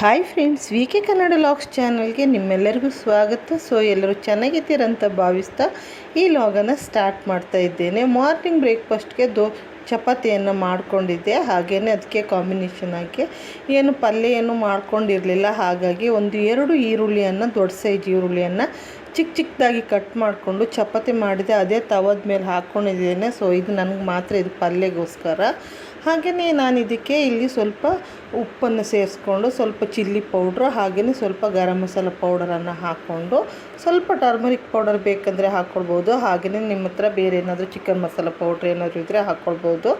Hi friends V K Kannada vlogs ಚಾನಲ್ಗೆ ನಿಮ್ಮೆಲ್ಲರಿಗೂ ಸ್ವಾಗತ. ಸೊ ಎಲ್ಲರೂ ಚೆನ್ನಾಗಿದ್ದೀರಂತ ಭಾವಿಸ್ತಾ ಈ ಲಾಗನ್ನು ಸ್ಟಾರ್ಟ್ ಮಾಡ್ತಾ ಇದ್ದೇನೆ. ಮಾರ್ನಿಂಗ್ ಬ್ರೇಕ್ಫಾಸ್ಟ್ಗೆ ದೋ ಚಪಾತಿಯನ್ನು ಮಾಡಿಕೊಂಡಿದ್ದೆ. ಹಾಗೆಯೇ ಅದಕ್ಕೆ ಕಾಂಬಿನೇಷನ್ ಆಗಿ ಏನು ಪಲ್ಯ ಏನು ಮಾಡ್ಕೊಂಡಿರಲಿಲ್ಲ. ಹಾಗಾಗಿ ಒಂದು ಎರಡು ಈರುಳ್ಳಿಯನ್ನು, ದೊಡ್ಡ ಸೈಜ್ ಈರುಳ್ಳಿಯನ್ನು ಚಿಕ್ಕ ಚಿಕ್ಕದಾಗಿ ಕಟ್ ಮಾಡಿಕೊಂಡು ಚಪಾತಿ ಮಾಡಿದೆ. ಅದೇ ತವದ ಮೇಲೆ ಹಾಕ್ಕೊಂಡಿದ್ದೇನೆ ಸೊ ಇದು ನನಗೆ ಮಾತ್ರ ಇದು ಪಲ್ಯಗೋಸ್ಕರ. ಹಾಗೆಯೇ ನಾನು ಇದಕ್ಕೆ ಇಲ್ಲಿ ಸ್ವಲ್ಪ ಉಪ್ಪನ್ನು ಸೇರಿಸ್ಕೊಂಡು ಸ್ವಲ್ಪ ಚಿಲ್ಲಿ ಪೌಡ್ರು, ಹಾಗೆಯೇ ಸ್ವಲ್ಪ ಗರಂ ಮಸಾಲ ಪೌಡರನ್ನು ಹಾಕ್ಕೊಂಡು ಸ್ವಲ್ಪ ಟರ್ಮರಿಕ್ ಪೌಡರ್ ಬೇಕಂದರೆ ಹಾಕ್ಕೊಳ್ಬೋದು. ಹಾಗೆಯೇ ನಿಮ್ಮ ಹತ್ರ ಬೇರೆ ಏನಾದರೂ ಚಿಕನ್ ಮಸಾಲ ಪೌಡ್ರ್ ಏನಾದರೂ ಇದ್ದರೆ ಹಾಕ್ಕೊಳ್ಬೋದು.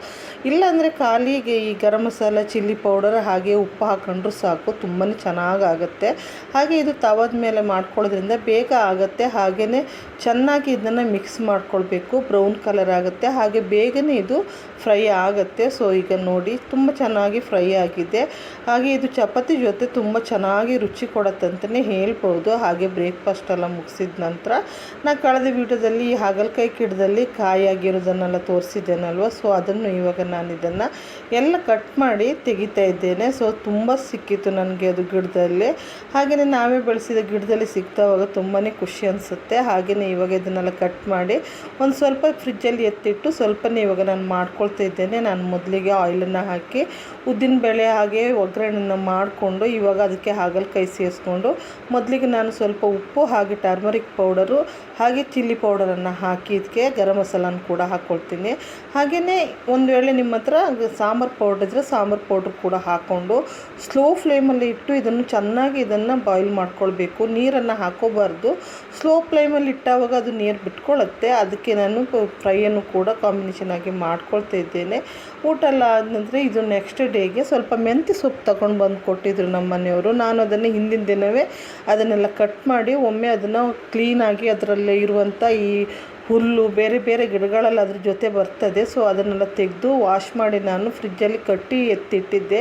ಇಲ್ಲಾಂದರೆ ಖಾಲಿಗೆ ಈ ಗರಂ ಮಸಾಲ, ಚಿಲ್ಲಿ ಪೌಡರ್, ಹಾಗೆ ಉಪ್ಪು ಹಾಕ್ಕೊಂಡ್ರೂ ಸಾಕು ತುಂಬಾ ಚೆನ್ನಾಗಾಗುತ್ತೆ. ಹಾಗೆ ಇದು ತವದ ಮೇಲೆ ಮಾಡ್ಕೊಳ್ಳೋದ್ರಿಂದ ಬೇಗ ಆಗುತ್ತೆ. ಹಾಗೆಯೇ ಚೆನ್ನಾಗಿ ಇದನ್ನು ಮಿಕ್ಸ್ ಮಾಡ್ಕೊಳ್ಬೇಕು, ಬ್ರೌನ್ ಕಲರ್ ಆಗುತ್ತೆ. ಹಾಗೆ ಬೇಗನೆ ಇದು ಫ್ರೈ ಆಗುತ್ತೆ. ಸೊ ಈಗ ನೋಡಿ ತುಂಬ ಚೆನ್ನಾಗಿ ಫ್ರೈ ಆಗಿದೆ. ಹಾಗೆ ಇದು ಚಪಾತಿ ಜೊತೆ ತುಂಬ ಚೆನ್ನಾಗಿ ರುಚಿ ಕೊಡತ್ತಂತಲೇ ಹೇಳ್ಬೋದು. ಹಾಗೆ ಬ್ರೇಕ್ಫಾಸ್ಟ್ ಎಲ್ಲ ಮುಗಿಸಿದ ನಂತರ ನಾನು ಕಳೆದ ವಿಡಿಯೋದಲ್ಲಿ ಈ ಹಾಗಲಕಾಯಿ ಗಿಡದಲ್ಲಿ ಕಾಯಿ ಆಗಿರೋದನ್ನೆಲ್ಲ ತೋರಿಸಿದ್ದೇನಲ್ವ? ಸೊ ಅದನ್ನು ಇವಾಗ ನಾನು ಇದನ್ನು ಎಲ್ಲ ಕಟ್ ಮಾಡಿ ತೆಗಿತಾ ಇದ್ದೇನೆ. ಸೊ ತುಂಬ ಸಿಕ್ಕಿತ್ತು ನನಗೆ ಅದು ಗಿಡದಲ್ಲಿ. ಹಾಗೆಯೇ ನಾವೇ ಬೆಳೆಸಿದ ಗಿಡದಲ್ಲಿ ಸಿಗ್ತಾವಾಗ ತುಂಬಾ ಖುಷಿ ಅನಿಸುತ್ತೆ. ಹಾಗೆಯೇ ಇವಾಗ ಇದನ್ನೆಲ್ಲ ಕಟ್ ಮಾಡಿ ಒಂದು ಸ್ವಲ್ಪ ಫ್ರಿಜ್ಜಲ್ಲಿ ಎತ್ತಿಟ್ಟು ಸ್ವಲ್ಪನೇ ಇವಾಗ ನಾನು ಮಾಡ್ಕೊಳ್ತಾ ಇದ್ದೇನೆ. ನಾನು ಮೊದಲಿಗೆ ಆಯಿಲನ್ನು ಹಾಕಿ ಉದ್ದಿನ ಬೇಳೆ ಹಾಗೆ ಒಗ್ಗರಣೆನ ಮಾಡಿಕೊಂಡು ಇವಾಗ ಅದಕ್ಕೆ ಹಾಗಲಕಾಯಿ ಸೇರಿಸ್ಕೊಂಡು ಮೊದಲಿಗೆ ನಾನು ಸ್ವಲ್ಪ ಉಪ್ಪು ಹಾಗೆ ಟರ್ಮರಿಕ್ ಪೌಡರು ಹಾಗೆ ಚಿಲ್ಲಿ ಪೌಡರನ್ನು ಹಾಕಿ ಇದಕ್ಕೆ ಗರಂ ಮಸಾಲನ ಕೂಡ ಹಾಕ್ಕೊಳ್ತೀನಿ ಹಾಗೆಯೇ ಒಂದು ವೇಳೆ ನಿಮ್ಮ ಹತ್ರ ಸಾಂಬಾರು ಪೌಡ್ರ್ ಇದ್ದರೆ ಸಾಂಬಾರು ಪೌಡ್ರ್ ಕೂಡ ಹಾಕ್ಕೊಂಡು ಸ್ಲೋ ಫ್ಲೇಮಲ್ಲಿ ಇಟ್ಟು ಇದನ್ನು ಚೆನ್ನಾಗಿ ಇದನ್ನು ಬಾಯ್ಲ್ ಮಾಡ್ಕೊಳ್ಬೇಕು. ನೀರನ್ನು ಹಾಕೋಬಾರ್ದು. ಸ್ಲೋ ಫ್ಲೇಮಲ್ಲಿ ಇಟ್ಟಾವಾಗ ಅದು ನೀರು ಬಿಟ್ಕೊಳ್ಳುತ್ತೆ ಅದಕ್ಕೆ ನಾನು ಫ್ರೈಯನ್ನು ಕೂಡ ಕಾಂಬಿನೇಷನ್ ಆಗಿ ಮಾಡ್ಕೊಳ್ತಾ ಇದ್ದೇನೆ. ಊಟ ಎಲ್ಲ ಆದ ಇದು ನೆಕ್ಸ್ಟ್ ಡೇಗೆ ಸ್ವಲ್ಪ ಮೆಂತ್ಯ ಸೊಪ್ಪು ತಗೊಂಡು ಬಂದು ಕೊಟ್ಟಿದ್ರು ನಮ್ಮ ಮನೆಯವರು. ನಾನು ಅದನ್ನು ಹಿಂದಿನ ದಿನವೇ ಅದನ್ನೆಲ್ಲ ಕಟ್ ಮಾಡಿ ಒಮ್ಮೆ ಅದನ್ನು ಕ್ಲೀನಾಗಿ ಅದರಲ್ಲಿ ಇರುವಂಥ ಈ ಹುಲ್ಲು, ಬೇರೆ ಬೇರೆ ಗಿಡಗಳೆಲ್ಲ ಅದ್ರ ಜೊತೆ ಬರ್ತದೆ. ಸೊ ಅದನ್ನೆಲ್ಲ ತೆಗೆದು ವಾಶ್ ಮಾಡಿ ನಾನು ಫ್ರಿಜ್ಜಲ್ಲಿ ಕಟ್ಟಿ ಎತ್ತಿಟ್ಟಿದ್ದೆ.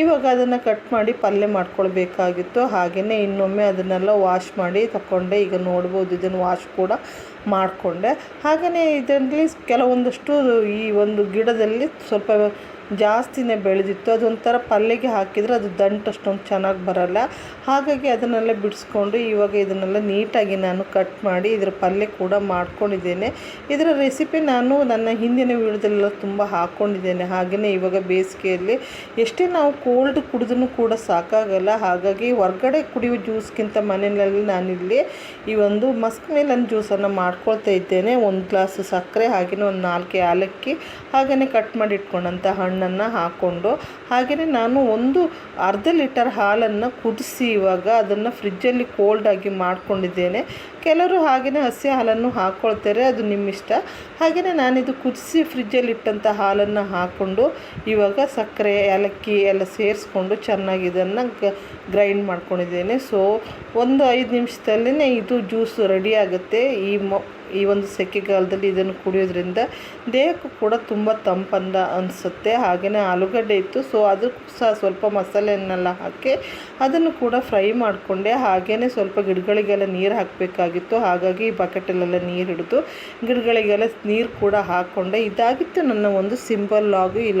ಇವಾಗ ಅದನ್ನು ಕಟ್ ಮಾಡಿ ಪಲ್ಯ ಮಾಡ್ಕೊಳ್ಬೇಕಾಗಿತ್ತು. ಹಾಗೆಯೇ ಇನ್ನೊಮ್ಮೆ ಅದನ್ನೆಲ್ಲ ವಾಶ್ ಮಾಡಿ ತಗೊಂಡೆ ಈಗ ನೋಡ್ಬೋದು ಇದನ್ನು ವಾಶ್ ಕೂಡ ಮಾಡಿಕೊಂಡೆ. ಹಾಗೆಯೇ ಇದರಲ್ಲಿ ಕೆಲವೊಂದಷ್ಟು ಈ ಒಂದು ಗಿಡದಲ್ಲಿ ಸ್ವಲ್ಪ ಜಾಸ್ತಿನೇ ಬೆಳೆದಿತ್ತು. ಅದೊಂಥರ ಪಲ್ಯಗೆ ಹಾಕಿದರೆ ಅದು ದಂಟು ಅಷ್ಟೊಂದು ಚೆನ್ನಾಗಿ ಬರಲ್ಲ. ಹಾಗಾಗಿ ಅದನ್ನೆಲ್ಲ ಬಿಡಿಸ್ಕೊಂಡು ಇವಾಗ ಇದನ್ನೆಲ್ಲ ನೀಟಾಗಿ ನಾನು ಕಟ್ ಮಾಡಿ ಇದರ ಪಲ್ಯ ಕೂಡ ಮಾಡ್ಕೊಂಡಿದ್ದೇನೆ. ಇದರ ರೆಸಿಪಿ ನಾನು ನನ್ನ ಹಿಂದಿನ ವೀಡಿಯೋದಲ್ಲೆಲ್ಲ ತುಂಬ ಹಾಕ್ಕೊಂಡಿದ್ದೇನೆ ಹಾಗೆಯೇ ಇವಾಗ ಬೇಸಿಗೆಯಲ್ಲಿ ಎಷ್ಟೇ ನಾವು ಕೋಲ್ಡ್ ಕುಡಿದ್ರೂ ಕೂಡ ಸಾಕಾಗಲ್ಲ. ಹಾಗಾಗಿ ಹೊರ್ಗಡೆ ಕುಡಿಯುವ ಜ್ಯೂಸ್ಗಿಂತ ಮನೆಯಲ್ಲಿ ನಾನಿಲ್ಲಿ ಈ ಒಂದು ಮಸ್ಕ್ ಮೇಲನ್ ಜ್ಯೂಸನ್ನು ಮಾಡ್ಕೊಳ್ತಾ ಇದ್ದೇನೆ. ಒಂದು ಗ್ಲಾಸ್ ಸಕ್ಕರೆ, ಹಾಗೆಯೇ ಒಂದು ನಾಲ್ಕು ಏಲಕ್ಕಿ ಹಾಗೆಯೇ ಕಟ್ ಮಾಡಿ ಇಟ್ಕೊಂಡಂಥ ಹಣ್ಣನ್ನು ಹಾಕ್ಕೊಂಡು ಹಾಗೆಯೇ ನಾನು ಒಂದು ಅರ್ಧ ಲೀಟರ್ ಹಾಲನ್ನು ಕುದಿಸಿ ಇವಾಗ ಅದನ್ನು ಫ್ರಿಜ್ಜಲ್ಲಿ ಕೋಲ್ಡಾಗಿ ಮಾಡ್ಕೊಂಡಿದ್ದೇನೆ. ಕೆಲವರು ಹಾಗೆಯೇ ಹಸಿ ಹಾಲನ್ನು ಹಾಕ್ಕೊಳ್ತಾರೆ, ಅದು ನಿಮ್ಮ ಇಷ್ಟ ಹಾಗೆಯೇ ನಾನಿದು ಕುದಿಸಿ ಫ್ರಿಜ್ಜಲ್ಲಿ ಇಟ್ಟಂಥ ಹಾಲನ್ನು ಹಾಕ್ಕೊಂಡು ಇವಾಗ ಸಕ್ಕರೆ, ಏಲಕ್ಕಿ ಎಲ್ಲ ಸೇರಿಸ್ಕೊಂಡು ಚೆನ್ನಾಗಿ ಇದನ್ನು ಗ್ರೈಂಡ್ ಮಾಡ್ಕೊಂಡಿದ್ದೇನೆ. ಸೊ ಒಂದು ಐದು ನಿಮಿಷದಲ್ಲೇ ಇದು ಜ್ಯೂಸ್ ರೆಡಿ ಆಗುತ್ತೆ. ಈ ಮೊ, ಈ ಒಂದು ಸೆಕೆಗಾಲದಲ್ಲಿ ಇದನ್ನು ಕುಡಿಯೋದ್ರಿಂದ ದೇಹಕ್ಕೂ ಕೂಡ ತುಂಬ ತಂಪಂದ ಅನಿಸುತ್ತೆ. ಹಾಗೆಯೇ ಆಲೂಗಡ್ಡೆ ಇತ್ತು. ಸೊ ಅದಕ್ಕೂ ಸಹ ಸ್ವಲ್ಪ ಮಸಾಲೆಯನ್ನೆಲ್ಲ ಹಾಕಿ ಅದನ್ನು ಕೂಡ ಫ್ರೈ ಮಾಡಿಕೊಂಡೆ. ಹಾಗೆಯೇ ಸ್ವಲ್ಪ ಗಿಡಗಳಿಗೆಲ್ಲ ನೀರು ಹಾಕಬೇಕಾಗಿತ್ತು ಹಾಗಾಗಿ ಬಕೆಟಲ್ಲೆಲ್ಲ ನೀರು ಹಿಡಿದು ಗಿಡಗಳಿಗೆಲ್ಲ ನೀರು ಕೂಡ ಹಾಕ್ಕೊಂಡೆ ಇದಾಗಿತ್ತು ನನ್ನ ಒಂದು ಸಿಂಪಲ್ ಲಾಗು ಈ ಲಾಗ್